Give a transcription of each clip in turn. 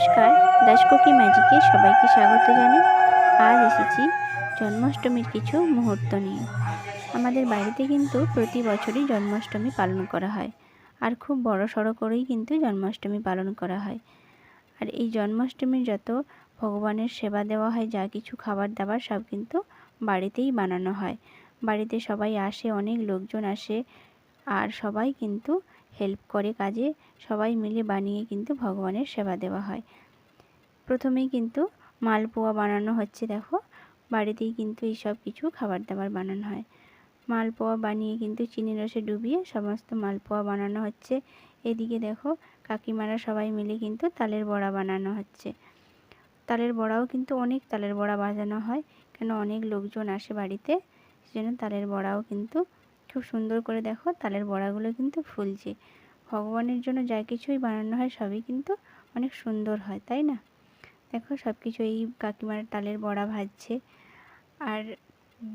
নমস্কার। দাসকুকি ম্যাজিকে সবাইকে স্বাগত জানাই। আজ এসেছি জন্মাষ্টমীর কিছু মুহূর্ত নিয়ে। আমাদের বাড়িতে কিন্তু প্রতি বছরই জন্মাষ্টমী পালন করা হয়। আর খুব বড় সড়ো করেই কিন্তু জন্মাষ্টমী পালন করা হয়। আর এই জন্মাষ্টমীর যত ভগবানের সেবা দেওয়া হয়, যা কিছু খাবার দাবার, সব কিন্তু বাড়িতেই বানানো হয়। বাড়িতে সবাই আসে, অনেক লোকজন আসে, আর সবাই কিন্তু হেল্প করে কাজে, সবাই মিলে বানিয়ে কিন্তু ভগবানের সেবা দেওয়া হয়। প্রথমেই কিন্তু মালপোয়া বানানো হচ্ছে, দেখো। বাড়িতেই কিন্তু এই সব কিছু খাবার দাবার বানানো হয়। মালপোয়া বানিয়ে কিন্তু চিনি রসে ডুবিয়ে সমস্ত মালপোয়া বানানো হচ্ছে। এদিকে দেখো, কাকিমারা সবাই মিলে কিন্তু তালের বড়া বানানো হচ্ছে। তালের বড়াও কিন্তু অনেক তালের বড়া বাজানো হয়, কেন অনেক লোকজন আসে বাড়িতে, সেজন্য তালের বড়াও কিন্তু খুব সুন্দর করে দেখো তালের বড়াগুলো কিন্তু ফুলছে। ভগবানের জন্য যা কিছুই বানানো হয় সবই কিন্তু অনেক সুন্দর হয়, তাই না? দেখো সব কিছু এই কাকিমার তালের বড়া ভাজছে। আর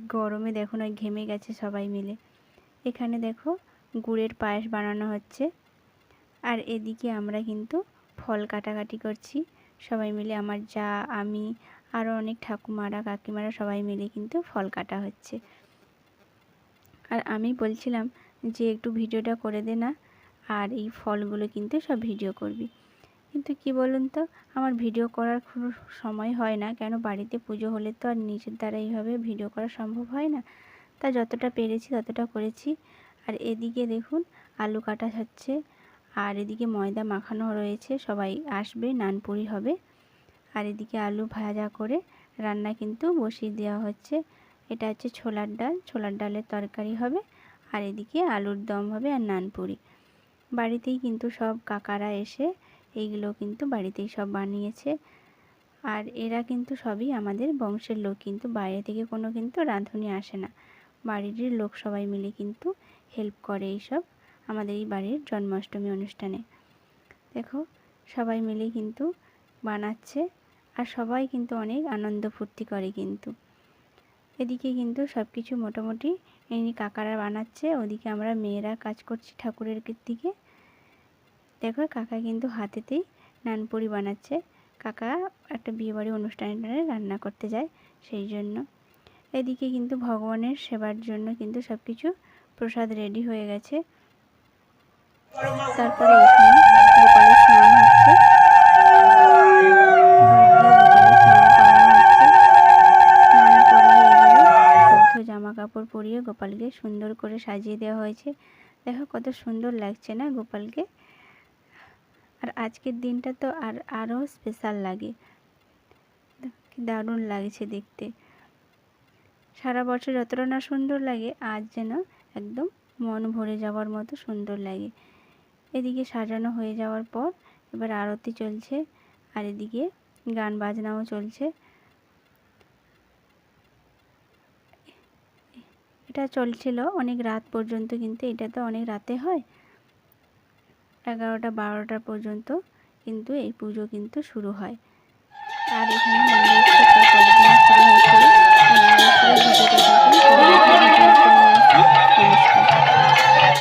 গরমে দেখো না ঘেমে গেছে সবাই মিলে। এখানে দেখো গুড়ের পায়েস বানানো হচ্ছে। আর এদিকে আমরা কিন্তু ফল কাটাকাটি করছি। সবাই মিলে আমার যা, আমি, আরও অনেক ঠাকুমারা, কাকিমারা সবাই মিলে কিন্তু ফল কাটা হচ্ছে। আর আমি বলছিলাম যে একটু ভিডিওটা করে দে না, আর এই ফলগুলো কিন্তু সব ভিডিও করবি। কিন্তু কি বলুন তো, আমার ভিডিও করার কোনো সময় হয় না, কেন বাড়িতে পুজো হলে তো আর নিজের দ্বারা এইভাবে ভিডিও করা সম্ভব হয় না? তা যতটা পেরেছি ততটা করেছি। আর এদিকে দেখুন, আলু কাটা হচ্ছে, আর এদিকে ময়দা মাখানো রয়েছে, সবাই আসবে, নানপুরি হবে। আর এদিকে আলু ভাজা করে রান্না কিন্তু বসিয়ে দেওয়া হচ্ছে। এটা হচ্ছে ছোলার ডাল। ছোলার ডালের তরকারি হবে আর এদিকে আলুর দম হবে আর নানপুরি বাড়িতেই কিন্তু সব কাকারা এসে এইগুলো কিন্তু বাড়িতেই সব বানিয়েছে। আর এরা কিন্তু সবই আমাদের বংশের লোক, কিন্তু বাইরে থেকে কোনো কিন্তু রাঁধুনি আসে না। বাড়ির লোক সবাই মিলে কিন্তু হেল্প করে এইসব আমাদের এই বাড়ির জন্মাষ্টমী অনুষ্ঠানে। দেখো, সবাই মিলে কিন্তু বানাচ্ছে আর সবাই কিন্তু অনেক আনন্দ ফুর্তি করে কিন্তু। এদিকে কিন্তু সব কিছু মোটামুটি এমনি কাকারা বানাচ্ছে, ওদিকে আমরা মেয়েরা কাজ করছি ঠাকুরের দিকে। দেখো কাকা কিন্তু হাতেতেই নানপুরি বানাচ্ছে। কাকা একটা বিয়েবাড়ি অনুষ্ঠানে রান্না করতে যায় সেই জন্য। এদিকে কিন্তু ভগবানের সেবার জন্য কিন্তু সব কিছু প্রসাদ রেডি হয়ে গেছে। তারপরে এখানে কাপড় পরিয়ে গোপালকে সুন্দর করে সাজিয়ে দেওয়া হয়েছে। দেখো কত সুন্দর লাগছে না গোপালকে? আর আজকের দিনটা তো আর আরও স্পেশাল লাগে। দারুণ লাগছে দেখতে। সারা বছর যতটা না সুন্দর লাগে, আজ যেন একদম মন ভরে যাওয়ার মতো সুন্দর লাগে। এদিকে সাজানো হয়ে যাওয়ার পর এবার আরতি চলছে, আর এদিকে গান বাজনাও চলছে। এটা চলছিল অনেক রাত পর্যন্ত, কিন্তু এটা তো অনেক রাতে হয়। এগারোটা বারোটা পর্যন্ত কিন্তু এই পুজো কিন্তু শুরু হয়। আর এখানে